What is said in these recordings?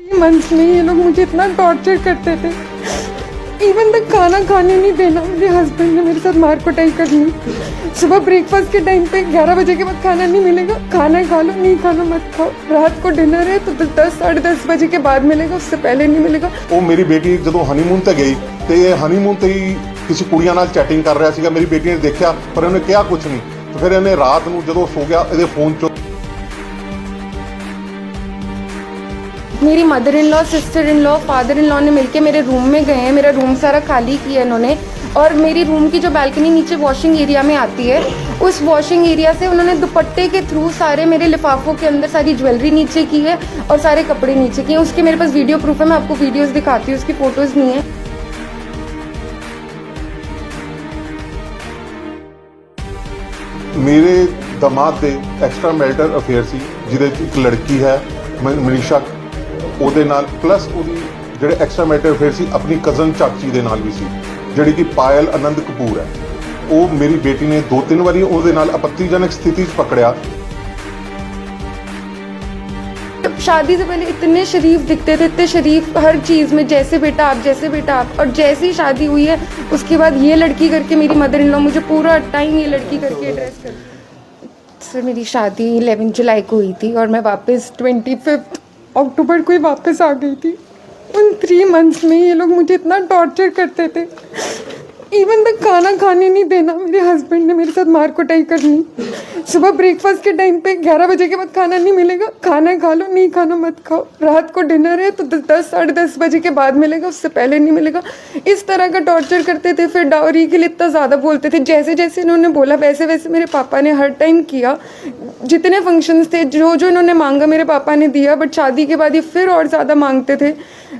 Three months में ये लोग मुझे इतना टॉर्चर करते थे इवन तक खाना खाने नहीं देना मेरे हस्बैंड ने मेरे साथ मार कुटाई करनी सुबह ब्रेकफास्ट के टाइम पे 11 बजे के बाद खाना नहीं मिलेगा खाना खा लो नहीं खाना मत खाओ रात को डिनर है तो दस साढ़े दस बजे के बाद मिलेगा उससे पहले नहीं मिलेगा ਉਹ ਮੇਰੀ ਬੇਟੀ ਜਦੋਂ ਹਨੀਮੂਨ ਤੇ ਗਈ ਤੇ ਇਹ ਹਨੀਮੂਨ ਤੇ ਹੀ ਕਿਸੇ ਕੁੜੀਆਂ ਨਾਲ ਚੈਟਿੰਗ ਕਰ ਰਿਹਾ ਸੀਗਾ ਮੇਰੀ ਬੇਟੀ ਨੇ ਦੇਖਿਆ ਪਰ ਉਹਨੇ ਕਿਹਾ ਕੁਝ ਨਹੀਂ ਤੇ ਫਿਰ ਇਹਨੇ ਰਾਤ ਨੂੰ ਜਦੋਂ ਸੋ ਗਿਆ ਇਹਦੇ ਫੋਨ 'ਚੋਂ मेरी mother in law sister in law father in law ने मिलके मेरे रूम में गए हैं मेरा रूम सारा खाली किया इन्होंने और मेरी रूम की जो बालकनी नीचे वॉशिंग एरिया में आती है उस वॉशिंग एरिया से उन्होंने दुपट्टे के थ्रू सारे मेरे लिफाफों के अंदर सारी ज्वेलरी नीचे की है और सारे कपड़े नीचे किए हैं उसके मेरे पास वीडियो प्रूफ है मैं आपको वीडियोस दिखाती हूँ उसकी फ़ोटोज़ नहीं है ਮੇਰੇ ਦਮਾਦ ਦੇ ਐਕਸਟਰਾ ਮੈਰਿਟਲ ਅਫੇਅਰ ਸੀ ਜਿਹਦੇ 'ਚ ਇੱਕ ਲੜਕੀ ਹੈ ਮ- ਮਨੀਸ਼ਾ ਉਹਦੇ ਨਾਲ ਪਲੱਸ ਉਹਦੀ ਜਿਹੜੇ ਐਕਸਟਰਾ ਮੈਰਿਟਲ ਅਫੇਅਰ ਸੀ ਆਪਣੀ ਕਜ਼ਨ ਚਾਚੀ ਦੇ ਨਾਲ ਵੀ ਸੀ ਜਿਹੜੀ ਕਿ ਪਾਇਲ ਆਨੰਦ ਕਪੂਰ ਹੈ ਉਹ ਮੇਰੀ ਬੇਟੀ ਨੇ ਦੋ ਤਿੰਨ ਵਾਰੀ ਉਹਦੇ ਨਾਲ ਆਪੱਤੀਜਨਕ ਸਥਿਤੀ 'ਚ ਪਕੜਿਆ शादी से पहले इतने शरीफ दिखते थे इतने शरीफ हर चीज़ में जैसे बेटा आप जैसे बेटा आप और जैसे ही शादी हुई है उसके बाद ये लड़की करके मेरी मदर इन लॉ मुझे पूरा टाइम ये लड़की करके एड्रेस कर सर मेरी शादी 11 जुलाई को हुई थी और मैं वापस ट्वेंटी फिफ्थ अक्टूबर को ही वापस आ गई थी। उन थ्री मंथ्स में ये लोग मुझे इतना टॉर्चर करते थे। इवन तक खाना खाने नहीं देना, मेरे हस्बैंड ने मेरे साथ मार कुटाई करनी। सुबह ब्रेकफास्ट के टाइम पे 11 बजे के बाद खाना नहीं मिलेगा। खाना खा लो, नहीं खाना मत खाओ। रात को डिनर है तो दस साढ़े दस बजे के बाद मिलेगा, उससे पहले नहीं मिलेगा। इस तरह का टॉर्चर करते थे, फिर डावरी के लिए इतना ज़्यादा बोलते थे। जैसे जैसे इन्होंने बोला, वैसे वैसे मेरे पापा ने हर टाइम किया। जितने फ़ंक्शंस थे, जो जो इन्होंने मांगा, मेरे पापा ने दिया। बट शादी के बाद ये फिर और ज़्यादा मांगते थे।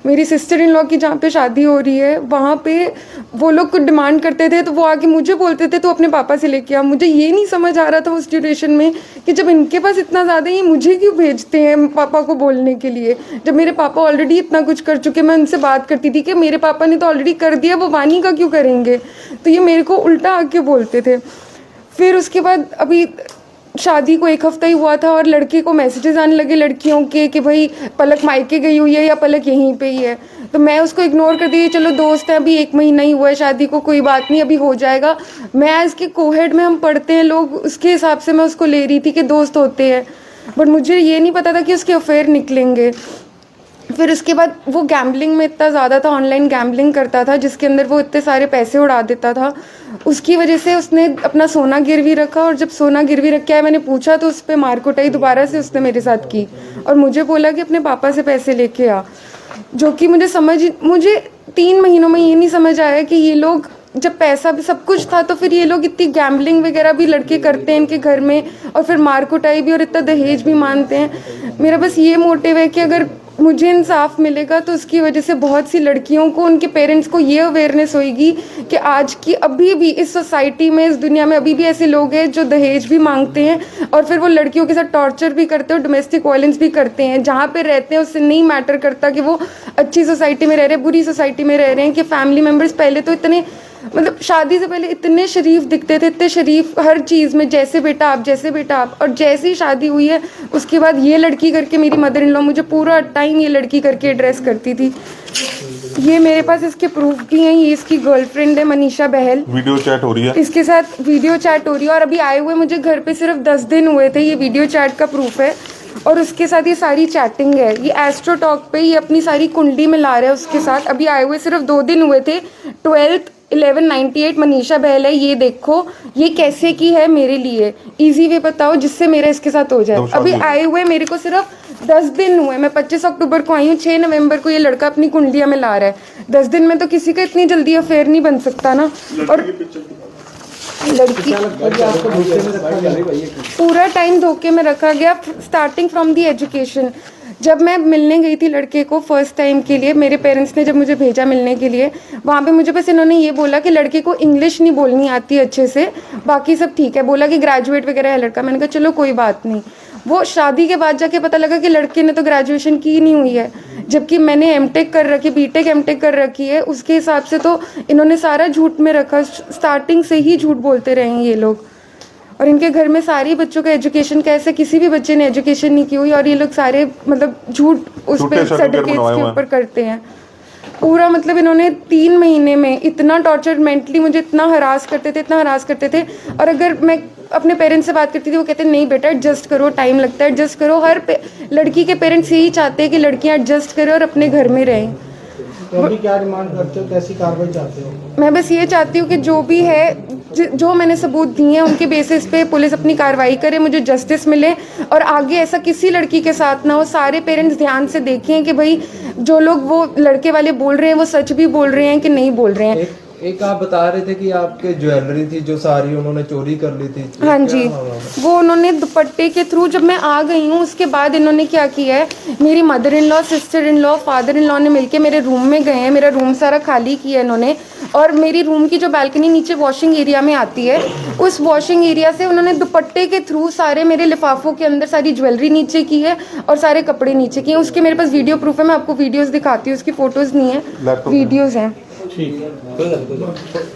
मेरी सिस्टर इन लॉ की जहाँ पे शादी हो रही है, वहाँ पे वो लोग कुछ डिमांड करते थे तो वो आके मुझे बोलते थे तो अपने पापा से लेके आ। मुझे ये नहीं समझ आ रहा था उस ड्यूरेशन में कि जब इनके पास इतना ज़्यादा ये मुझे क्यों भेजते हैं पापा को बोलने के लिए? जब मेरे पापा ऑलरेडी इतना कुछ कर चुके, मैं उनसे बात करती थी कि मेरे पापा ने तो ऑलरेडी कर दिया, वो वानी का क्यों करेंगे? तो ये मेरे को उल्टा आके बोलते थे। फिर उसके बाद अभी शादी को एक हफ़्ता ही हुआ था और लड़के को मैसेजेस आने लगे लड़कियों के कि भाई, पलक मायके गई हुई है या पलक यहीं पे ही है? तो मैं उसको इग्नोर कर दी चलो दोस्त है, अभी एक महीना ही हुआ है, शादी को कोई बात नहीं, अभी हो जाएगा। मैं इसके कोहेड में हम पढ़ते हैं लोग, उसके हिसाब से मैं उसको ले रही थी कि दोस्त होते हैं। बट मुझे ये नहीं पता था कि उसके अफेयर निकलेंगे। फिर उसके बाद वो गैम्बलिंग में इतना ज़्यादा था ऑनलाइन गैम्बलिंग करता था, जिसके अंदर वो इतने सारे पैसे उड़ा देता था। उसकी वजह से उसने अपना सोना गिरवी रखा और जब सोना गिरवी रखा है मैंने पूछा तो उस पर मार कुटाई दोबारा से उसने मेरे साथ की और मुझे बोला कि अपने पापा से पैसे लेके आ, जो कि मुझे समझ, मुझे तीन महीनों में ये नहीं समझ आया कि ये लोग, जब पैसा भी सब कुछ था तो फिर ये लोग इतनी गैम्बलिंग वगैरह भी लड़के करते हैं इनके घर में और फिर मार कुटाई भी और इतना दहेज भी मानते हैं। मेरा बस ये मोटिव है कि अगर मुझे इंसाफ मिलेगा तो उसकी वजह से बहुत सी लड़कियों को, उनके पेरेंट्स को ये अवेयरनेस होगी कि आज की अभी भी इस सोसाइटी में, इस दुनिया में अभी भी ऐसे लोग हैं जो दहेज भी मांगते हैं और फिर वो लड़कियों के साथ टॉर्चर भी करते हैं डोमेस्टिक वायलेंस भी करते हैं। जहाँ पर रहते हैं, उससे नहीं मैटर करता कि वो अच्छी सोसाइटी में रह रहे बुरी सोसाइटी में रह रहे हैं कि फैमिली मेंबर्स पहले तो इतने मतलब शादी से पहले इतने शरीफ दिखते थे इतने शरीफ हर चीज़ में जैसे बेटा आप जैसे बेटा आप और जैसे ही शादी हुई है उसके बाद ये लड़की करके मेरी मदर इन लॉ मुझे पूरा टाइम ये लड़की करके एड्रेस करती थी। ये मेरे पास इसके प्रूफ भी हैं ये इसकी गर्लफ्रेंड है मनीषा बहल। वीडियो चैट हो रही है। इसके साथ वीडियो चैट हो रही है और अभी आए हुए मुझे घर पे सिर्फ़ दस दिन हुए थे ये वीडियो चैट का प्रूफ है। और उसके साथ ये सारी चैटिंग है ये एस्ट्रोटॉक पे ये अपनी सारी कुंडली मिला रहा है उसके साथ। अभी आए हुए सिर्फ़ दो दिन हुए थे ट्वेल्थ 1198 मनीषा बहल है ये देखो ये कैसे की है मेरे लिए? इजी वे बताओ जिससे मेरा इसके साथ हो जाए। अभी आए हुए मेरे को सिर्फ़ दस दिन हुए मैं पच्चीस अक्टूबर को आई हूँ छः नवंबर को ये लड़का अपनी कुंडलिया में ला रहा है। दस दिन में तो किसी का इतनी जल्दी अफेयर नहीं बन सकता ना। और लड़की पूरा टाइम धोखे में रखा गया स्टार्टिंग फ्रॉम दी एजुकेशन जब मैं मिलने गई थी लड़के को फ़र्स्ट टाइम के लिए, मेरे पेरेंट्स ने जब मुझे भेजा मिलने के लिए, वहाँ पे मुझे बस इन्होंने ये बोला कि लड़के को इंग्लिश नहीं बोलनी आती अच्छे से, बाकी सब ठीक है। बोला कि ग्रेजुएट वगैरह है लड़का। मैंने कहा, चलो, कोई बात नहीं। वो शादी के बाद जाके पता लगा कि लड़के ने तो ग्रेजुएशन की नहीं हुई है, जबकि मैंने एम टेक कर रखी बी टेक एम टेक कर रखी है। उसके हिसाब से तो इन्होंने सारा झूठ में रखा। स्टार्टिंग से ही झूठ बोलते रहे ये लोग। और इनके घर में सारे बच्चों का एजुकेशन कैसे किसी भी बच्चे ने एजुकेशन नहीं की हुई और ये लोग सारे मतलब झूठ उस पर सर्टिफिकेट्स के ऊपर करते हैं। पूरा मतलब इन्होंने तीन महीने में इतना टॉर्चर मेंटली मुझे इतना हरास करते थे इतना हरास करते थे। और अगर मैं अपने पेरेंट्स से बात करती थी वो कहते नहीं बेटा एडजस्ट करो टाइम लगता है एडजस्ट करो। हर पे- लड़की के पेरेंट्स यही चाहते हैं कि लड़कियाँ एडजस्ट करें और अपने घर में रहें। तो क्या डिमांड करते हो? कैसी कार्रवाई चाहते हो? मैं बस ये चाहती हूँ कि जो भी है ज- मैंने सबूत दिए हैं उनके बेसिस पे पुलिस अपनी कार्रवाई करे मुझे जस्टिस मिले और आगे ऐसा किसी लड़की के साथ ना हो। सारे पेरेंट्स ध्यान से देखें कि भाई जो लोग वो लड़के वाले बोल रहे हैं वो सच भी बोल रहे हैं कि नहीं बोल रहे हैं। एक एक आप बता रहे थे कि आपके ज्वेलरी थी जो सारी उन्होंने चोरी कर ली थी। हाँ जी। वो उन्होंने दुपट्टे के थ्रू जब मैं आ गई हूँ उसके बाद इन्होंने क्या किया है? मेरी mother in law sister in law father in law ने मिलके मेरे रूम में गए हैं। मेरा रूम सारा खाली किया इन्होंने। और मेरी रूम की जो बालकनी नीचे वॉशिंग एरिया में आती है उस वॉशिंग एरिया से उन्होंने दुपट्टे के थ्रू सारे मेरे लिफाफों के अंदर सारी ज्वेलरी नीचे की है और सारे कपड़े नीचे किए उसके मेरे पास वीडियो प्रूफ है मैं आपको वीडियोस दिखाती हूँ उसकी फ़ोटोज़ नहीं है वीडियोज़ हैं।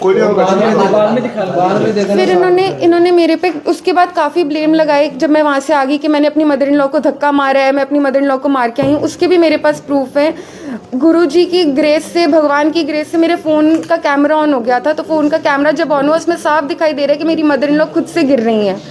कोई नहीं। बाद में दिखा बाद में देखा फिर इन्होंने इन्होंने मेरे पे उसके बाद काफ़ी ब्लेम लगाए जब मैं वहाँ से आ गई कि मैंने अपनी मदर इन लॉ को धक्का मारा है मैं अपनी मदर इन लॉ को मार के आई हूँ उसके भी मेरे पास प्रूफ है। गुरु जी की ग्रेस से, भगवान की ग्रेस से मेरे फ़ोन का कैमरा ऑन हो गया था तो फ़ोन का कैमरा जब ऑन हुआ, उसमें साफ़ दिखाई दे रहा है कि मेरी मदर इन लॉ खुद से गिर रही हैं।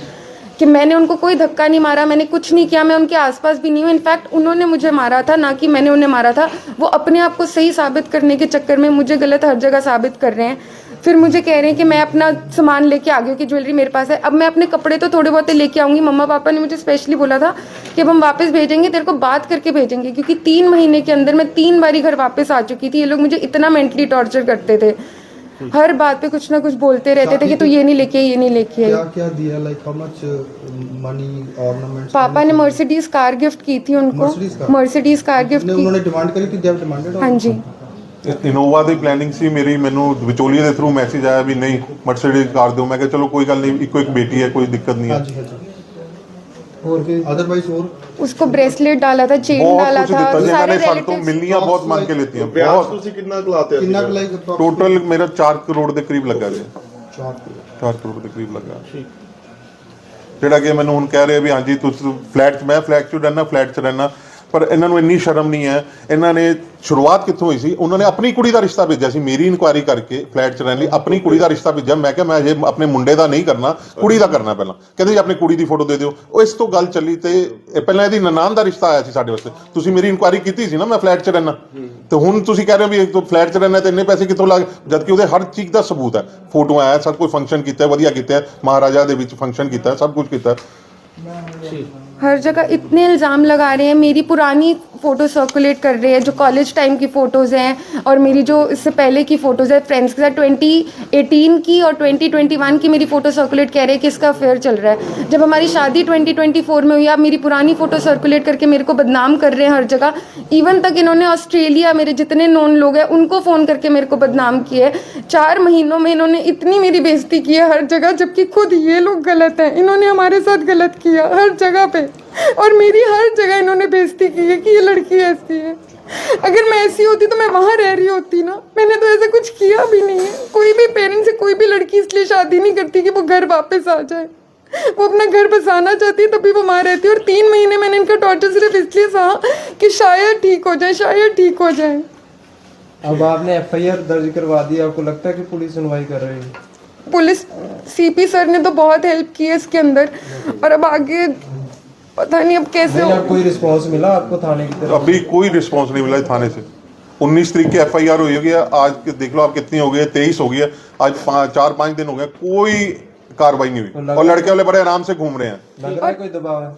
कि मैंने उनको कोई धक्का नहीं मारा, मैंने कुछ नहीं किया, मैं उनके आसपास भी नहीं हूँ। इनफैक्ट उन्होंने मुझे मारा था, ना कि मैंने उन्हें मारा था। वो अपने आप को सही साबित करने के चक्कर में मुझे गलत हर जगह साबित कर रहे हैं। फिर मुझे कह रहे हैं कि मैं अपना सामान लेके आ गई कि ज्वेलरी मेरे पास है। अब मैं अपने कपड़े तो थोड़े बहुत लेके आऊँगी। मम्मा पापा ने मुझे स्पेशली बोला था कि अब हम वापस भेजेंगे तेरे को बात करके भेजेंगे क्योंकि तीन महीने के अंदर मैं तीन बारी घर वापस आ चुकी थी। ये लोग मुझे इतना मेंटली टॉर्चर करते थे। हर बात पे कुछ ना कुछ बोलते रहते थे कि तू ये नहीं लेके ये नहीं लेके क्या क्या दिया? Like how much money ornaments पापा ने मर्सिडीज कार गिफ्ट की थी उनको। मर्सिडीज कार गिफ्ट की। उन्होंने डिमांड करी थी देव डिमांडेड हाँ जी। ਇਨੋਵਾ ਦੀ ਪਲੈਨਿੰਗ ਸੀ ਮੇਰੀ ਮੈਨੂੰ ਵਿਚੋਲੀਏ ਦੇ ਥਰੂ ਮੈਸੇਜ ਆਇਆ ਵੀ ਨਹੀਂ ਮਰਸੀਡੀਜ਼ ਕਾਰ ਦਿਓ ਮੈਂ ਕਿਹਾ ਚਲੋ ਕੋਈ ਗੱਲ ਨਹੀਂ ਇੱਕੋ ਇੱਕ ਬੇਟੀ ਹੈ ਕੋਈ ਦਿੱਕਤ ਨਹੀਂ हाँ ਹੈ जी हाँ जी और के अदरवाइज और उसको ब्रेसलेट डाला था चेन ਬਹੁਤ डाला ਕੁਝ था ਦਿੱਤਾ ਜੀ ਇਹਨਾਂ सारे ਨੇ ਸਾਡੇ ਤੋਂ relatives ਮਿਲਨੀਆਂ ਬਹੁਤ ਮੰਗ ਕੇ ਲੈਤੀਆਂ ਵਿਆਜ ਬਹੁਤ ਤੁਸੀਂ ਕਿੰਨਾ ਕਲਾਤੇ कितना लाइक ਟੋਟਲ ਮੇਰਾ 4 ਕਰੋੜ ਦੇ ਕਰੀਬ ਲੱਗਾ ਜੀ चार 4 ਕਰੋੜ ਦੇ ਕਰੀਬ ਲੱਗਾ ਜਿਹੜਾ ਕਿ ਮੈਨੂੰ ਹੁਣ ਕਹਿ ਰਹੇ ਵੀ ਹਾਂਜੀ ਤੁਸੀਂ ਫਲੈਟ 'ਚ ਮੈਂ ਫਲੈਟ 'ਚ ਰਹਿਣਾ ਫਲੈਟ 'ਚ ਰਹਿਣਾ ਪਰ ਇਹਨਾਂ ਨੂੰ ਇੰਨੀ ਸ਼ਰਮ ਨਹੀਂ ਹੈ। ਇਹਨਾਂ ਨੇ ਸ਼ੁਰੂਆਤ ਕਿੱਥੋਂ ਹੋਈ ਸੀ? ਉਹਨਾਂ ਨੇ ਆਪਣੀ ਕੁੜੀ ਦਾ ਰਿਸ਼ਤਾ ਭੇਜਿਆ ਸੀ। ਮੇਰੀ ਇਨਕੁਆਇਰੀ ਕਰਕੇ ਫਲੈਟ 'ਚ ਰਹਿਣ ਲਈ ਆਪਣੀ ਕੁੜੀ ਦਾ ਰਿਸ਼ਤਾ ਭੇਜਿਆ। ਮੈਂ ਕਿਹਾ ਮੈਂ ਅਜੇ ਆਪਣੇ ਮੁੰਡੇ ਦਾ ਨਹੀਂ ਕਰਨਾ ਕੁੜੀ ਦਾ ਕਰਨਾ ਪਹਿਲਾਂ। ਕਹਿੰਦੇ ਜੀ ਆਪਣੀ ਕੁੜੀ ਦੀ ਫੋਟੋ ਦੇ ਦਿਓ। ਉਹ ਇਸ ਤੋਂ ਗੱਲ ਚੱਲੀ ਤੇ ਇਹ ਪਹਿਲਾਂ ਇਹਦੀ ਨਨਾਣ ਦਾ ਰਿਸ਼ਤਾ ਆਇਆ ਸੀ ਸਾਡੇ ਵਾਸਤੇ। ਤੁਸੀਂ ਮੇਰੀ ਇਨਕੁਆਇਰੀ ਕੀਤੀ ਸੀ ਨਾ ਮੈਂ ਫਲੈਟ 'ਚ ਰਹਿਣਾ। ਤੇ ਹੁਣ ਤੁਸੀਂ ਕਹਿ ਰਹੇ ਹੋ ਵੀ ਇੱਕ ਫਲੈਟ 'ਚ ਰਹਿਣਾ ਤੇ ਇੰਨੇ ਪੈਸੇ ਕਿੱਥੋਂ ਲੱਗ ਜਦ ਕਿ ਉਹਦੇ ਹਰ ਚੀਜ਼ ਦਾ ਸਬੂਤ ਹੈ। ਫੋਟੋ ਆਇਆ ਸਭ ਕੋਈ ਫੰਕਸ਼ਨ ਕੀਤਾ ਵਧੀਆ ਕੀਤਾ ਮਹਾਰਾਜਾ ਦੇ ਵਿੱਚ ਫੰਕਸ਼ਨ ਕੀਤਾ ਸਭ ਕੁਝ ਕੀਤਾ ਹੈ। हर जगह इतने इल्ज़ाम लगा रहे हैं, मेरी पुरानी फ़ोटो सर्कुलेट कर रहे हैं, जो कॉलेज टाइम की फ़ोटोज़ हैं और मेरी जो इससे पहले की फ़ोटोज़ है फ्रेंड्स के साथ 2018 की और 2021 की मेरी फ़ोटो सर्कुलेट कह रहे हैं कि इसका अफेयर चल रहा है। जब हमारी शादी 2024 में हुई, आप मेरी पुरानी फ़ोटो सर्कुलेट करके मेरे को बदनाम कर रहे हैं हर जगह इवन तक इन्होंने ऑस्ट्रेलिया मेरे जितने नॉन लोग हैं, उनको फ़ोन करके मेरे को बदनाम है चार महीनों में इन्होंने इतनी मेरी बेइज्जती की है हर जगह, जबकि खुद ये लोग गलत हैं, इन्होंने हमारे साथ गलत किया हर जगह पे और मेरी हर जगह इन्होंने बेइज्जती की है कि ये लड़की ऐसी है। अगर मैं ऐसी होती तो मैं वहाँ रह रही होती ना। मैंने तो ऐसा कुछ किया भी नहीं है। कोई भी पेरेंट्स से कोई भी लड़की इसलिए शादी नहीं करती कि वो घर वापस आ जाए। वो अपना घर बसाना चाहती है तभी वो वहाँ रहती है। और तीन महीने मैंने इनका टॉर्चर सिर्फ़ इसलिए सहा कि शायद ठीक हो जाए शायद ठीक हो जाए। अब आपने एफआईआर दर्ज करवा दी। आपको लगता है कि पुलिस सुनवाई कर रही है? पुलिस सीपी सर ने तो बहुत हेल्प की है इसके अंदर। और अब आगे पता नहीं अब कैसे नहीं हो कोई रिस्पांस मिला आपको थाने की तरफ़? अभी कोई रिस्पांस नहीं मिला थाने से। 19 तरीक की एफ़ आई आर हुई होगी आज के देख लो आप कितनी हो गई है तेईस हो गई है आज चार पाँच दिन हो गए कोई कार्रवाई नहीं हुई। और लड़के वाले बड़े आराम से घूम रहे हैं। लग रहा है कोई दबाव है?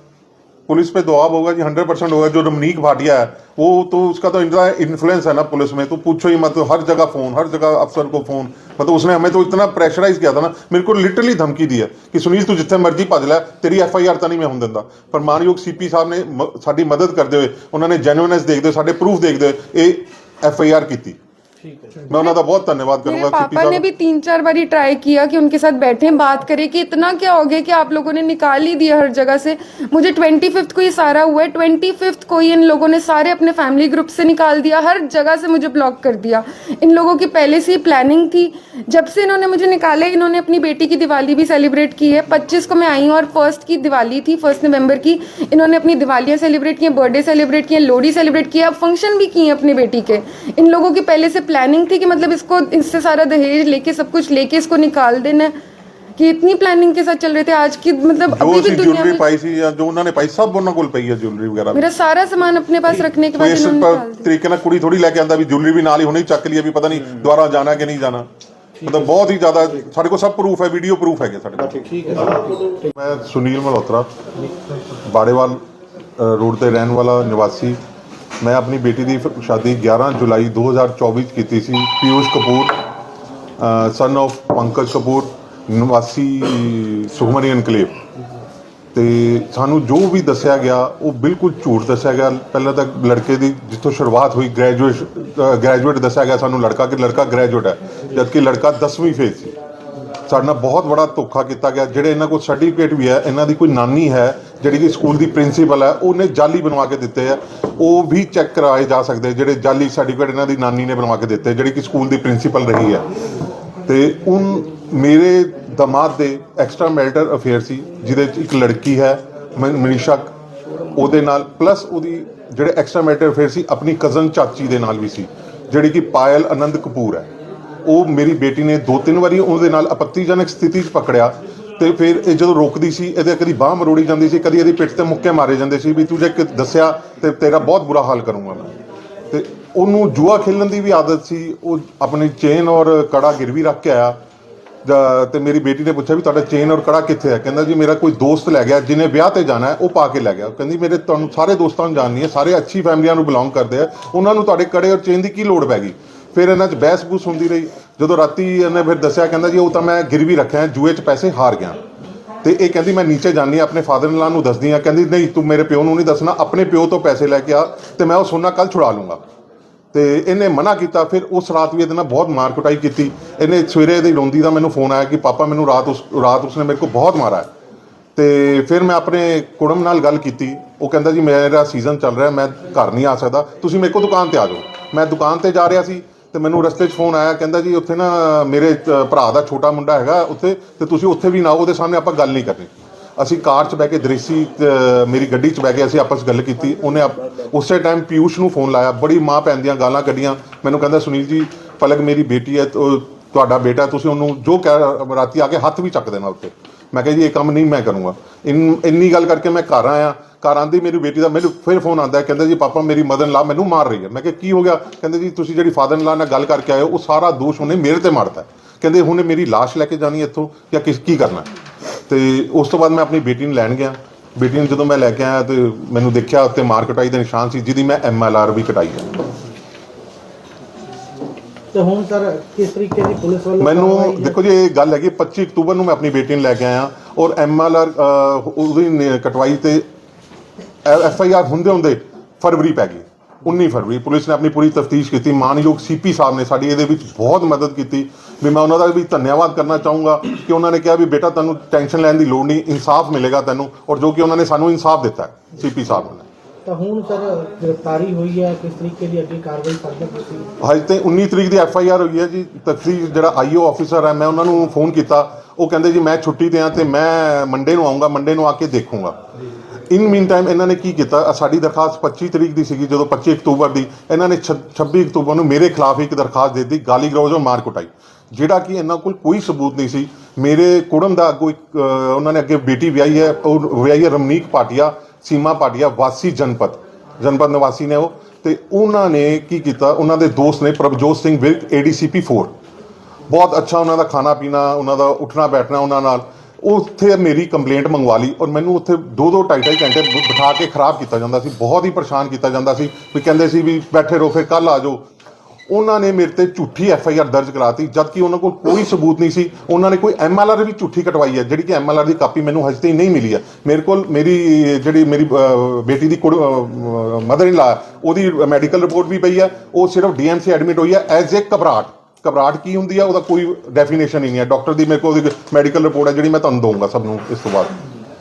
पुलिस पे दबाव होगा जी हंड्रेड परसेंट होगा जो रमनीक भाटिया है वो तो उसका तो इतना इन्फ्लुएंस है ना पुलिस में तो पूछो ही मत हर जगह फोन हर जगह अफसर को फोन मतलब उसने हमें तो इतना प्रेशराइज किया था ना मेरे को लिटरली धमकी दी है कि सुनील ਤੂੰ ਜਿੱਥੇ ਮਰਜ਼ੀ ਭੱਜ ਲੈ ਤੇਰੀ ਐਫ ਆਈ ਆਰ ਤਾਂ ਨਹੀਂ ਮੈਂ ਹੋਣ ਦਿੰਦਾ ਪਰ ਮਾਨਯੋਗ ਸੀਪੀ ਸਾਹਿਬ ਨੇ ਮ- ਸਾਡੀ ਮਦਦ ਕਰਦੇ ਹੋਏ ਉਹਨਾਂ ਨੇ ਜੈਨੂਇਨੈਸ ਦੇਖਦੇ ਹੋਏ ਸਾਡੇ ਪ੍ਰੂਫ ਦੇਖਦੇ ਹੋਏ ਇਹ ਐਫ ਆਈ ਆਰ ਕੀਤੀ मैं उन्हें तो बहुत धन्यवाद करूँगा पापा ने भी तीन चार बार ट्राई किया कि उनके साथ बैठे बात करें कि इतना क्या हो गया कि आप लोगों ने निकाल ही दिया हर जगह से। मुझे ट्वेंटी फिफ्थ को ये सारा हुआ है। ट्वेंटी फिफ्थ को ही इन लोगों ने सारे अपने फैमिली ग्रुप से निकाल दिया हर जगह से मुझे ब्लॉक कर दिया। इन लोगों की पहले से ही प्लानिंग थी जब से इन्होंने मुझे निकाला इन्होंने अपनी बेटी की दिवाली भी सेलिब्रेट की है। पच्चीस को मैं आई हूँ और फ़र्स्ट की दिवाली थी फ़र्स्ट नवंबर की। इन्होंने अपनी दिवालियाँ सेलिब्रेट की बर्थडे सेलिब्रेट किए लोहड़ी सेलिब्रेट किया फ़ंक्शन भी किए अपनी बेटी के। इन लोगों की पहले से प्लानिंग थी कि मतलब इसको इससे सारा दहेज लेके सब कुछ लेके इसको निकाल देना है कि इतनी प्लानिंग के साथ चल रहे थे आज की मतलब ਜੋ अभी ਅਸੀਂ भी दुनिया ਜੁਐਲਰੀ में ਪਾਈ ਸੀ ਜਾਂ ਜੋ ਉਹਨਾਂ ਨੇ ਪਾਈ ਸਭ ਉਹਨਾਂ ਕੋਲ ਪਈ ਹੈ ਜੁਐਲਰੀ ਵਗੈਰਾ मेरा सारा सामान अपने पास रखने के ਕੋਈ बाद ਇਸ इन्होंने ਪ- निकाल दिया ਤਰੀਕੇ ਨਾਲ ਕੁੜੀ ਥੋੜੀ ਲੈ ਕੇ ਆਂਦਾ ਵੀ ਜੁਐਲਰੀ ਵੀ ਨਾਲ ਹੀ ਹੁਣੇ ਹੀ ਚੱਕ ਲਈ ਹੈ ਵੀ ਪਤਾ ਨਹੀਂ ਦੁਬਾਰਾ ਜਾਣਾ ਕਿ ਨਹੀਂ ਜਾਣਾ ਮਤਲਬ ਬਹੁਤ ਹੀ ਜ਼ਿਆਦਾ ਸਾਡੇ ਕੋਲ ਸਭ ਪ੍ਰੂਫ ਹੈ ਵੀਡੀਓ ਪ੍ਰੂਫ ਹੈਗੇ ਸਾਡੇ ਕੋਲ ਠੀਕ ਹੈ ਮੈਂ ਸੁਨੀਲ ਮਲਹੋਤਰਾ ਬਾੜੇਵਾਲ ਅ, ਰੋਡ ਤੇ ਰਹਿਣ ਵਾਲਾ ਨਿਵਾਸੀ ਮੈਂ ਆਪਣੀ ਬੇਟੀ ਦੀ ਫ- ਸ਼ਾਦੀ 11 ਜੁਲਾਈ 2024 ਚ ਕੀਤੀ ਸੀ। ਪਿਊਸ਼ ਕਪੂਰ ਸਨ of ਪੰਕਜ ਕਪੂਰ, ਨਿਵਾਸੀ ਸੁਖਮਨੀ ਐਨਕਲੇਵ ਤੇ ਸਾਨੂੰ ਜੋ ਵੀ ਦੱਸਿਆ ਗਿਆ, ਉਹ ਬਿਲਕੁਲ ਝੂਠ ਦੱਸਿਆ ਗਿਆ। ਪਹਿਲਾਂ ਤਾਂ ਲੜਕੇ ਦੀ ਜਿੱਥੋਂ ਸ਼ੁਰੂਆਤ ਹੋਈ ਗ੍ਰੈਜੂਏਟ ਗ੍ਰੈਜੂਏਟ ਦੱਸਿਆ ਗਿਆ ਸਾਨੂੰ ਲੜਕਾ ਕਿ ਲੜਕਾ ਗ੍ਰੈਜੂਏਟ ਹੈ, ਜਦਕਿ ਲੜਕਾ 10ਵੀਂ ਫੇਜ਼ ਸੀ। ਸਾਡੇ ਨਾਲ ਬਹੁਤ ਬੜਾ ਧੋਖਾ ਕੀਤਾ ਗਿਆ। ਜਿਹੜੇ ਇਹਨਾਂ ਕੋਲ ਸਰਟੀਫਿਕੇਟ ਵੀ ਹੈ, ਇਹਨਾਂ ਦੀ ਕੋਈ ਨਾਨੀ ਹੈ ਜਿਹੜੀ ਕਿ ਸਕੂਲ ਦੀ ਪ੍ਰਿੰਸੀਪਲ ਹੈ, ਉਹਨੇ ਜਾਲੀ ਬਣਵਾ ਕੇ ਦਿੱਤੇ ਆ। ਉਹ ਵੀ ਚੈੱਕ ਕਰਾਏ ਜਾ ਸਕਦੇ ਜਿਹੜੇ ਜਾਲੀ ਸਰਟੀਫਿਕੇਟ ਇਹਨਾਂ ਦੀ ਨਾਨੀ ਨੇ ਬਣਵਾ ਕੇ ਦਿੱਤੇ, ਜਿਹੜੀ ਕਿ ਸਕੂਲ ਦੀ ਪ੍ਰਿੰਸੀਪਲ ਰਹੀ ਹੈ ਤੇ ਉਨ ਮੇਰੇ ਦਮਾਦ ਦੇ ਐਕਸਟਰਾ ਮੈਰਿਟਲ ਅਫੇਅਰ ਸੀ, ਜਿਹਦੇ ਚ ਇੱਕ ਲੜਕੀ ਹੈ ਮਨ- ਮਨੀਸ਼ਾ, ਉਹਦੇ ਨਾਲ ਪਲੱਸ ਉਹਦੀ ਜਿਹੜੇ ਐਕਸਟਰਾ ਮੈਰਿਟਲ ਅਫੇਅਰ ਸੀ, ਆਪਣੀ ਕਜ਼ਨ ਚਾਚੀ ਦੇ ਨਾਲ ਵੀ ਸੀ, ਜਿਹੜੀ ਕਿ ਪਾਇਲ ਆਨੰਦ ਕਪੂਰ ਹੈ। ਉਹ ਮੇਰੀ ਬੇਟੀ ਨੇ ਦੋ ਤਿੰਨ ਵਾਰੀ ਉਹਦੇ ਨਾਲ ਆਪੱਤੀਜਨਕ ਸਥਿਤੀ 'ਚ ਪਕੜਿਆ ਤੇ ਫਿਰ ਇਹ ਜਦੋਂ ਰੋਕਦੀ ਸੀ, ਇਹਦੇ ਕਦੀ ਬਾਹ ਮਰੋੜੀ ਜਾਂਦੀ ਸੀ, ਕਦੀ ਇਹਦੀ ਪਿੱਠ ਤੇ ਮੁੱਕੇ ਮਾਰੇ ਜਾਂਦੇ ਸੀ ਵੀ ਤੂੰ ਜੇ ਕਿ ਦੱਸਿਆ ਤੇ ਤੇਰਾ ਬਹੁਤ ਬੁਰਾ ਹਾਲ ਕਰੂੰਗਾ ਮੈਂ। ਤੇ ਉਹਨੂੰ ਜੂਆ ਖੇਲਣ ਦੀ ਵੀ ਆਦਤ ਸੀ, ਉਹ ਆਪਣੀ ਚੇਨ ਔਰ ਕੜਾ ਗਿਰਵੀ ਰੱਖ ਕੇ ਆਇਆ। ਜਾਂ- ਤੇ ਮੇਰੀ ਬੇਟੀ ਨੇ ਪੁੱਛਿਆ ਵੀ ਤੁਹਾਡਾ ਚੇਨ ਔਰ ਕੜਾ ਕਿੱਥੇ ਹੈ ਕਹਿੰਦਾ ਜੀ, ਮੇਰਾ ਕੋਈ ਦੋਸਤ ਲੈ ਗਿਆ, ਜਿਹਨੇ ਵਿਆਹ ਤੇ ਜਾਣਾ ਹੈ, ਉਹ ਪਾ ਕੇ ਲੈ ਗਿਆ। ਕਹਿੰਦੀ, ਮੇਰੇ ਤੁਹਾਨੂੰ ਸਾਰੇ ਦੋਸਤਾਂ ਨੂੰ ਜਾਣਨੀ ਹੈ, ਸਾਰੇ ਅੱਛੀ ਫੈਮਲੀਆਂ ਨੂੰ ਬਿਲੋਂਗ ਕਰਦੇ ਆ। ਉਹਨਾਂ ਨੂੰ ਤੁਹਾਡੇ ਕੜੇ ਔਰ ਚੇਨ ਦੀ ਕੀ ਲੋੜ ਪੈ ਗਈ? ਫਿਰ ਇਹਨਾਂ 'ਚ ਬਹਿਸ ਬੂਸ ਹੁੰਦੀ ਰਹੀ। ਜਦੋਂ ਰਾਤੀ ਇਹਨੇ ਫਿਰ ਦੱਸਿਆ ਕਹਿੰਦਾ ਜੀ ਉਹ ਤਾਂ ਮੈਂ ਗਿਰਵੀ ਰੱਖਿਆ ਹੈ, ਜੂਏ 'ਚ ਪੈਸੇ ਹਾਰ ਗਿਆ। ਤੇ ਇਹ ਕਹਿੰਦੀ ਮੈਂ ਨੀਚੇ ਜਾਣੀ ਆਪਣੇ ਫਾਦਰ ਇਨ ਲਾ ਨੂੰ ਦੱਸਦੀ ਆ ਕਹਿੰਦੀ ਨਹੀਂ ਤੂੰ ਮੇਰੇ ਪਿਓ ਨੂੰ ਨਹੀਂ ਦੱਸਣਾ ਆਪਣੇ ਪਿਓ ਤੋਂ ਪੈਸੇ ਲੈ ਕੇ ਆ ਤੇ ਮੈਂ ਉਹ ਸੋਨਾ ਕੱਲ ਛੁਡਾ ਲੂੰਗਾ। ਤੇ ਇਹਨੇ ਮਨਾ ਕੀਤਾ ਫਿਰ ਉਸ ਰਾਤ ਵੀ ਇਹਦੇ ਨਾਲ ਬਹੁਤ ਮਾਰ ਕੁਟਾਈ ਕੀਤੀ। ਇਹਨੇ ਸਵੇਰੇ ਇਹਦੀ ਰੋਂਦੀ ਦਾ ਮੈਨੂੰ ਫੋਨ ਆਇਆ ਕਿ ਪਾਪਾ ਮੈਨੂੰ ਰਾਤ ਉਸ ਰਾਤ ਉਸਨੇ ਮੇਰੇ ਕੋਲ ਬਹੁਤ ਮਾਰਾ ਹੈ ਤੇ ਫਿਰ ਮੈਂ ਆਪਣੇ ਕੁੜਮ ਨਾਲ ਗੱਲ ਕੀਤੀ। ਉਹ ਕਹਿੰਦਾ ਜੀ ਮੇਰਾ ਸੀਜ਼ਨ ਚੱਲ ਰਿਹਾ ਮੈਂ ਘਰ ਨਹੀਂ ਆ ਸਕਦਾ। ਤੁਸੀਂ ਮੇਰੇ ਕੋਲ ਦੁਕਾਨ ਤੇ ਆ ਜਾਓ। ਮੈਂ ਦੁਕਾਨ ਤੇ ਜਾ ਰਿਹਾ ਸੀ ਤੇ ਮੈਨੂੰ ਰਸਤੇ 'ਚ ਫੋਨ ਆਇਆ ਕਹਿੰਦਾ ਜੀ ਉੱਥੇ ਨਾ ਮੇਰੇ ਅ, ਭਰਾ ਦਾ ਛੋਟਾ ਮੁੰਡਾ ਹੈਗਾ ਉੱਥੇ ਤੇ ਤੁਸੀਂ ਉੱਥੇ ਵੀ ਨਾ ਆਓ ਉਹਦੇ ਸਾਹਮਣੇ ਆਪਾਂ ਗੱਲ ਨਹੀਂ ਕਰਨੀ। ਅਸੀਂ ਕਾਰ 'ਚ ਬਹਿ ਕੇ ਦ੍ਰਿਸ਼ੀ ਤੇ ਮੇਰੀ ਗੱਡੀ 'ਚ ਬਹਿ ਕੇ ਅਸੀਂ ਆਪਸ 'ਚ ਗੱਲ ਕੀਤੀ। ਉਹਨੇ ਆਪ- ਉਸੇ ਟਾਈਮ ਪਿਊਸ਼ ਨੂੰ ਫੋਨ ਲਾਇਆ ਬੜੀ ਮਾਂ ਭੈਣ ਦੀਆਂ ਗਾਲਾਂ ਕੱਢੀਆਂ। ਮੈਨੂੰ ਕਹਿੰਦਾ ਸੁਨੀਲ ਜੀ ਪਲਕ ਮੇਰੀ ਬੇਟੀ ਹੈ ਤੇ ਉਹ ਤੁਹਾਡਾ ਬੇਟਾ ਤੁਸੀਂ ਉਹਨੂੰ ਜੋ ਕਹਿ ਰਾਤੀ ਆ ਕੇ ਹੱਥ ਵੀ ਚੱਕ ਦੇਣਾ ਉੱਤੇ ਮੈਂ ਕਿਹਾ ਜੀ, ਇਹ ਕੰਮ ਨਹੀਂ ਮੈਂ ਕਰੂੰਗਾ। ਇਨ, ਇੰਨੀ ਗੱਲ ਕਰਕੇ ਮੈਂ ਘਰ ਆਇਆ। ਘਰ ਆਂਦੀ ਮੇਰੀ ਬੇਟੀ ਦਾ ਮੈਨੂੰ ਫਿਰ ਫੋਨ ਆਂਦਾ ਕਹਿੰਦਾ ਜੀ, ਪਾਪਾ, ਮੇਰੀ ਮਦਨ ਲਾ ਮੈਨੂੰ ਮਾਰ ਰਹੀ ਹੈ। ਮੈਂ ਕਿਹਾ, ਕੀ ਹੋ ਗਿਆ? ਕਹਿੰਦੇ ਜੀ, ਤੁਸੀਂ ਜਿਹੜੀ ਫਾਦਰ ਲਾ ਨਾਲ ਗੱਲ ਕਰਕੇ ਆਏ ਹੋ, ਉਹ ਸਾਰਾ ਦੋਸ਼ ਉਹਨੇ ਮੇਰੇ ਤੇ ਮਾਰਤਾ ਕਹਿੰਦੇ, ਹੁਣੇ ਮੇਰੀ ਲਾਸ਼ ਲੈ ਕੇ ਜਾਣੀ ਇੱਥੋਂ, ਜਾਂ ਕਿਸ, ਕੀ ਕਰਨਾ ਹੈ? ਤੇ ਉਸ ਤੋਂ ਬਾਅਦ ਮੈਂ ਆਪਣੀ ਬੇਟੀ ਨੂੰ ਲੈਣ ਗਿਆ। ਬੇਟੀ ਨੂੰ ਜਦੋਂ ਮੈਂ ਲੈ ਕੇ ਆਇਆ ਤੇ ਮੈਨੂੰ ਦੇਖਿਆ ਉੱਤੇ ਮਾਰ ਕਟਾਈ ਦੇ ਨਿਸ਼ਾਨ ਸੀ, ਜਿਹਦੀ ਮੈਂ ਐਮ ਐਲ ਆਰ ਵੀ ਕਟਾਈ ਹੈ। ਤੇ ਹੁਣ ਸਰ ਕਿਸ ਤਰੀਕੇ ਦੀ ਪੁਲਿਸ ਵੱਲੋਂ ਮੈਨੂੰ? ਦੇਖੋ ਜੀ ਇਹ ਗੱਲ ਹੈਗੀ 25 ਅਕਤੂਬਰ ਨੂੰ ਮੈਂ ਆਪਣੀ ਬੇਟੀ ਨੂੰ ਲੈ ਕੇ ਆਇਆ ਔਰ ਐਮ ਐਲ ਆਰ ਉਹਦੀ ਨ- ਕਟਵਾਈ ਤੇ ਐਫ ਆਈ ਆਰ ਹੁੰਦੇ ਹੁੰਦੇ ਫਰਵਰੀ ਪੈ ਗਈ 19 ਫਰਵਰੀ ਪੁਲਿਸ ਨੇ ਆਪਣੀ ਪੂਰੀ ਤਫਤੀਸ਼ ਕੀਤੀ ਮਾਨਯੋਗ ਸੀਪੀ ਸਾਹਿਬ ਨੇ ਸਾਡੀ ਇਹਦੇ ਵਿੱਚ ਬਹੁਤ ਮਦਦ ਕੀਤੀ ਵੀ ਮੈਂ ਉਹਨਾਂ ਦਾ ਵੀ ਧੰਨਵਾਦ ਕਰਨਾ ਚਾਹੂੰਗਾ ਕਿ ਉਹਨਾਂ ਨੇ ਕਿਹਾ ਵੀ ਬੇਟਾ ਤੁਹਾਨੂੰ ਟੈਨਸ਼ਨ ਲੈਣ ਦੀ ਲੋੜ ਨਹੀਂ ਇਨਸਾਫ ਮਿਲੇਗਾ ਤੈਨੂੰ ਔਰ ਜੋ ਕਿ ਉਹਨਾਂ ਨੇ ਸਾਨੂੰ ਇਨਸਾਫ ਦਿੱਤਾ ਸੀਪੀ ਸਾਹਿਬ ਨੇ ਤਾਂ ਹੁਣ ਸਰ ਗ੍ਰਿਫਤਾਰੀ ਹੋਈ ਹੈ ਕਿਸ ਤਰੀਕੇ ਦੀ ਅੱਗੇ ਕਾਰਵਾਈ ਕਰਦੇ ਤੁਸੀਂ? ਹਜੇ ਤੇ 19 ਤਰੀਕ ਦੀ ਐਫ ਆਈ ਆਰ ਹੋਈ ਹੈ ਜੀ। ਤਫਸੀਲ ਜਿਹੜਾ ਆਈਓ ਆਫੀਸਰ ਹੈ ਮੈਂ ਉਹਨਾਂ ਨੂੰ ਫੋਨ ਕੀਤਾ। ਉਹ ਕਹਿੰਦੇ ਜੀ ਮੈਂ ਛੁੱਟੀ ਤੇ ਆ ਤੇ ਮੈਂ ਮੰਡੇ ਨੂੰ ਆਉਂਗਾ ਮੰਡੇ ਨੂੰ ਆ ਕੇ ਦੇਖੂੰਗਾ। ਇਨ ਮੀਨ ਟਾਈਮ ਇਹਨਾਂ ਨੇ ਕੀ ਕੀਤਾ? ਆਹ ਸਾਡੀ ਦਰਖਾਸਤ 25 ਤਰੀਕ ਦੀ ਸੀਗੀ ਜਦੋਂ 25 ਅਕਤੂਬਰ ਦੀ ਇਹਨਾਂ ਨੇ ਛ- 26 ਅਕਤੂਬਰ ਨੂੰ ਮੇਰੇ ਖਿਲਾਫ ਇੱਕ ਦਰਖਾਸਤ ਦੇ ਦਿੱਤੀ ਗਾਲੀ ਗਲੋਚ ਔਰ ਮਾਰ ਕੁਟਾਈ। ਜਿਹੜਾ ਕਿ ਇਹਨਾਂ ਕੋਲ ਕੋਈ ਸਬੂਤ ਨਹੀਂ ਸੀ। ਮੇਰੇ ਕੁੜਮ ਦਾ ਅੱਗੋਂ ਇੱਕ ਅਹ, ਉਹਨਾਂ ਨੇ ਅੱਗੇ ਬੇਟੀ ਵਿਆਹੀ ਹੈ ਉਹ ਵਿਆਹੀ ਹੈ ਰਮਨੀਕ ਪਾਟਿਆ ਸੀਮਾ ਪਾਟਿਆ, ਵਾਸੀ ਜਨਪਦ। ਜਨਪਦ ਨਿਵਾਸੀ ਨੇ ਉਹ। ਤੇ ਉਹਨਾਂ ਨੇ ਕੀ ਕੀਤਾ? ਉਹਨਾਂ ਦੇ ਦੋਸਤ ਨੇ ਪ੍ਰਭਜੋਤ ਸਿੰਘ ਵਿਰਕ ਏਡੀਸੀਪੀ 4 ਬਹੁਤ ਅੱਛਾ ਉਹਨਾਂ ਦਾ ਖਾਣਾ ਪੀਣਾ, ਉਹਨਾਂ ਦਾ ਉੱਠਣਾ, ਬੈਠਣਾ ਉਹਨਾਂ ਨਾਲ। ਉੱਥੇ ਮੇਰੀ ਕੰਪਲੇਂਟ ਮੰਗਵਾ ਲਈ ਔਰ ਮੈਨੂੰ ਉੱਥੇ ਦੋ ਦੋ, ਢਾਈ ਢਾਈ ਘੰਟੇ ਬਿਠਾ ਕੇ ਖਰਾਬ ਕੀਤਾ ਜਾਂਦਾ ਸੀ। ਬਹੁਤ ਹੀ ਪਰੇਸ਼ਾਨ ਕੀਤਾ ਜਾਂਦਾ ਸੀ। ਵੀ ਕਹਿੰਦੇ ਸੀ ਵੀ ਬੈਠੇ ਰਹੋ, ਫਿਰ ਕੱਲ ਆ ਜਾਓ। ਉਹਨਾਂ ਨੇ ਮੇਰੇ ਤੇ ਝੂਠੀ ਐਫ ਆਈ ਆਰ ਦਰਜ ਕਰਾਤੀ, ਜਦਕਿ ਉਹਨਾਂ ਕੋਲ ਕੋਈ ਸਬੂਤ ਨਹੀਂ ਸੀ। ਉਹਨਾਂ ਨੇ ਕੋਈ ਐਮ ਐਲ ਆਰ ਵੀ ਝੂਠੀ ਕਟਵਾਈ ਹੈ, ਜਿਹੜੀ ਕਿ ਐਮ ਐਲ ਆਰ ਦੀ ਕਾਪੀ ਮੈਨੂੰ ਹਜੇ ਤਾਈਂ ਨਹੀਂ ਮਿਲੀ ਹੈ। ਮੇਰੇ ਕੋਲ ਮੇਰੀ, ਜਿਹੜੀ ਮੇਰੀ ਬੇਟੀ ਦੀ ਮਦਰ ਇਨ ਲਾ ਉਹਦੀ ਮੈਡੀਕਲ ਰਿਪੋਰਟ ਵੀ ਪਈ ਹੈ, ਉਹ ਸਿਰਫ ਡੀ ਐੱਮ ਸੀ ਐਡਮਿਟ ਹੋਈ ਹੈ ਐਜ਼ ਏ ਘਬਰਾਹਟ। ਘਬਰਾਹਟ ਕੀ ਹੁੰਦੀ ਹੈ, ਉਹਦਾ ਕੋਈ ਡੈਫੀਨੇਸ਼ਨ ਹੀ ਨਹੀਂ ਹੈ। ਡਾਕਟਰ ਦੀ ਮੇਰੇ ਕੋਲ ਉਹਦੀ ਮੈਡੀਕਲ ਰਿਪੋਰਟ ਹੈ, ਜਿਹੜੀ ਮੈਂ ਤੁਹਾਨੂੰ ਦਊਂਗਾ ਸਭ ਨੂੰ ਇਸ ਤੋਂ ਬਾਅਦ।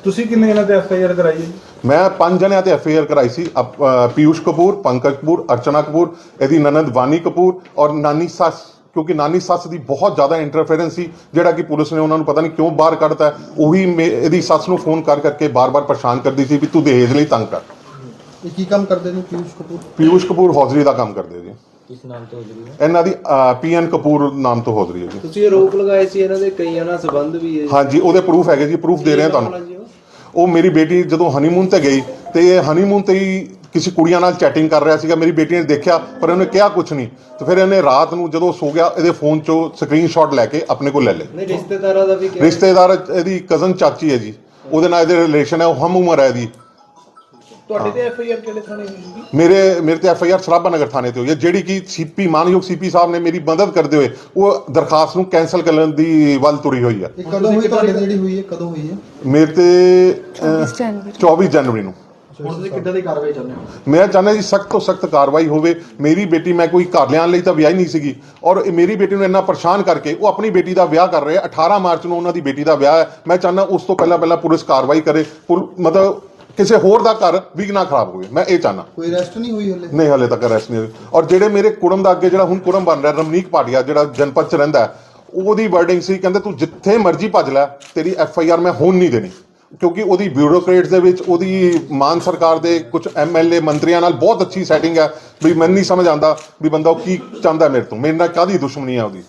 ਤੁਸੀਂ ਕਿੰਨੇ ਇਹਨਾਂ ਤੇ ਐਫ ਆਈ ਆਰ ਕਰਾਈ ਹੈ ਜੀ? ਮੈਂ ਪੰਜ ਜਣਿਆਂ ਤੇ ਐਫ ਆਈ ਆਰ ਕਰਾਈ ਸੀ। ਅਪ- ਅ, ਪੀਯੂਸ਼ ਕਪੂਰ ਪੰਕਜ ਕਪੂਰ ਅਰਚਨਾ ਕਪੂਰ ਇਹਦੀ ਨਨਦ ਵਾਨੀ ਕਪੂਰ ਔਰ ਨਾਨੀ ਸੱਸ ਕਿਉਂਕਿ ਨਾਨੀ ਸੱਸ ਦੀ ਬਹੁਤ ਜ਼ਿਆਦਾ ਇੰਟਰਫੇਰੈਂਸ ਸੀ ਜਿਹੜਾ ਕਿ ਪੁਲਿਸ ਨੇ ਉਹਨਾਂ ਨੂੰ ਪਤਾ ਨਹੀਂ ਕਿਉਂ ਬਾਹਰ ਕੱਢਤਾ। ਹੈ। ਉਹੀ ਮੇ- ਇਹਦੀ ਸੱਸ ਨੂੰ ਫੋਨ ਕਰ ਕਰਕੇ ਬਾਰ-ਬਾਰ ਪਰੇਸ਼ਾਨ ਕਰਦੀ ਸੀ ਵੀ ਤੂੰ ਦਹੇਜ ਲਈ ਤੰਗ ਕਰ। ਇਹ ਕੀ ਕੰਮ ਕਰਦੇ ਨੇ ਪੀਯੂਸ਼ ਕਪੂਰ? ਪੀਯੂਸ਼ ਕਪੂਰ ਹੌਜ਼ਰੀ ਦਾ ਕੰਮ ਕਰਦੇ ਜੀ। ਕਿਸ ਨਾਮ ਤੋਂ ਹੌਜ਼ਰੀ ਇਹਨਾਂ ਦੀ ਪੀਐਨ ਕਪੂਰ ਨਾਮ ਤੋਂ ਹੌਜ਼ਰੀ ਹੈ ਜੀ। ਤੁਸੀਂ ਇਹ ਰੋਪ ਲਗਾਏ ਸੀ ਇਹਨਾਂ ਦੇ ਕਈਆਂ ਨਾਲ ਸੰਬੰਧ ਵੀ ਹੈ। ਹਾਂਜੀ ਉਹਦੇ ਪ੍ਰੂਫ ਹੈਗੇ ਜੀ ਪ੍ਰੂਫ ਦੇ ਰਹੇ ਹਾਂ ਤੁਹਾਨੂੰ। ਉਹ ਮੇਰੀ ਬੇਟੀ ਜਦੋਂ ਹਨੀਮੂਨ ਤੇ ਗਈ ਤੇ ਇਹ ਹਨੀਮੂਨ ਤੇ ਹੀ ਕਿਸੇ ਕੁੜੀਆਂ ਨਾਲ ਚੈਟਿੰਗ ਕਰ ਰਿਹਾ ਸੀਗਾ। ਮੇਰੀ ਬੇਟੀ ਨੇ ਦੇਖਿਆ ਪਰ ਉਹਨੇ ਕਿਹਾ ਕੁਝ ਨਹੀਂ। ਤੇ ਫਿਰ ਇਹਨੇ ਰਾਤ ਨੂੰ ਜਦੋਂ ਸੋ ਗਿਆ ਇਹਦੇ ਫੋਨ ਚੋਂ ਸਕਰੀਨਸ਼ਾਟ ਲੈ ਕੇ ਆਪਣੇ ਕੋਲ ਲੈ ਲਏ। ਨਹੀਂ ਰਿਸ਼ਤੇਦਾਰਾਂ ਦਾ ਵੀ ਰਿਸ਼ਤੇਦਾਰ ਇਹਦੀ ਕਜ਼ਨ ਚਾਚੀ ਹੈ ਜੀ। ਉਹਦੇ ਨਾਲ ਇਹਦੇ ਰਿਲੇਸ਼ਨ ਹੈ ਉਹ ਹਮ ਉਮਰ ਹੈ ਇਹਦੀ। ਤੁਹਾਡੇ ਤੇ ਐਫ ਆਈ ਆਰ ਕਿਹੜੇ ਥਾਣੇ ਹੋਈ ਸੀ ਮੇਰੇ ਮੇਰੇ ਤੇ F I R Sarabha Nagar ਥਾਣੇ ਤੇ ਹੋਈ ਹੈ। ਜਿਹੜੀ ਕਿ ਸੀਪੀ ਮਾਨਯੋਗ ਸੀਪੀ ਸਾਹਿਬ ਨੇ ਮੇਰੀ ਮਦਦ ਕਰਦੇ ਹੋਏ ਉਹ ਦਰਖਾਸਤ ਨੂੰ ਕੈਨਸਲ ਕਰਨ ਦੀ ਵੱਲ ਤੁਰੀ ਹੋਈ ਹੈ। ਇਹ ਕਦੋਂ ਹੋਈ ਤੁਹਾਡੇ ਤੇ? ਜਿਹੜੀ ਹੋਈ ਹੈ? ਕਦੋਂ ਹੋਈ ਹੈ? ਮੇਰੇ ਤੇ ਅਹ, 24 ਜਨਵਰੀ। 24 ਜਨਵਰੀ ਨੂੰ। ਹੁਣ ਤੁਸੀਂ ਕਿੱਦਾਂ ਦੀ ਕਾਰਵਾਈ ਚਾਹੁੰਦੇ ਹੋ? ਮੈਂ ਚਾਹੁੰਦਾ ਜੀ ਸਖਤ ਤੋਂ ਸਖਤ ਕਾਰਵਾਈ ਹੋਵੇ। ਮੇਰੀ ਬੇਟੀ ਮੈਂ ਕੋਈ ਘਰ ਲਿਆਉਣ ਲਈ ਤਾਂ ਵਿਆਹੀ ਨਹੀਂ ਸੀਗੀ। ਔਰ ਇਹ ਮੇਰੀ ਬੇਟੀ ਨੂੰ ਇੰਨਾ ਪਰੇਸ਼ਾਨ ਕਰਕੇ ਉਹ ਆਪਣੀ ਬੇਟੀ ਦਾ ਵਿਆਹ ਕਰ ਰਹੇ। ਆ 18 ਮਾਰਚ ਨੂੰ ਉਹਨਾਂ ਦੀ ਬੇਟੀ ਦਾ ਵਿਆਹ ਹੈ। ਮੈਂ ਚਾਹੁੰਦਾ ਉਸ ਤੋਂ ਪਹਿਲਾਂ ਪਹਿਲਾਂ ਪੁਲਿਸ ਕਾਰਵਾਈ ਕਰੇ। ਪੁਲ- ਮਤਲਬ ਕਿਸੇ ਹੋਰ ਦਾ ਘਰ ਵੀ ਨਾ ਖਰਾਬ ਹੋਵੇ। ਮੈਂ ਇਹ ਚਾਹੁੰਦਾ। ਕੋਈ ਅਰੈਸਟ ਨਹੀਂ ਹੋਈ ਹਲੇ? ਨਹੀਂ ਹਲੇ ਤੱਕ ਅਰੈਸਟ ਨਹੀਂ ਹੋਈ। ਔਰ ਜਿਹੜੇ ਮੇਰੇ ਕੁੜਮ ਦਾ ਅੱਗੇ ਜਿਹੜਾ ਹੁਣ ਕੁੜਮ ਬਣ ਰਿਹਾ ਰਮਨੀਕ ਪਾਟਿਆ ਜਿਹੜਾ ਜਨਪਦ ਚ ਰਹਿੰਦਾ ਹੈ, ਉਹਦੀ ਵਰਡਿੰਗ ਸੀ ਕਹਿੰਦੇ ਤੂੰ ਜਿੱਥੇ ਮਰਜ਼ੀ ਭੱਜ ਲੈ ਤੇਰੀ ਐਫ ਆਈ ਆਰ ਮੈਂ ਹੋਣ ਨਹੀਂ ਦੇਣੀ। ਕਿਉਂਕਿ ਉਹਦੀ ਬਿਊਰੋਕਰੇਟਸ ਦੇ ਵਿੱਚ ਉਹਦੀ ਮਾਨ ਸਰਕਾਰ ਦੇ ਕੁਝ ਐਮਐਲਏ ਮੰਤਰੀਆਂ ਨਾਲ ਬਹੁਤ ਅੱਛੀ ਸੈਟਿੰਗ ਹੈ ਵੀ ਮੈਨੂੰ ਨਹੀਂ ਸਮਝ ਆਉਂਦਾ ਵੀ ਬੰਦਾ ਉਹ ਕੀ ਚਾਹੁੰਦਾ ਮੇਰੇ ਤੋਂ। ਮੇਰੇ ਨਾਲ ਕਾਦੀ ਦੁਸ਼ਮਣੀ ਹੈ ਉਹਦੀ?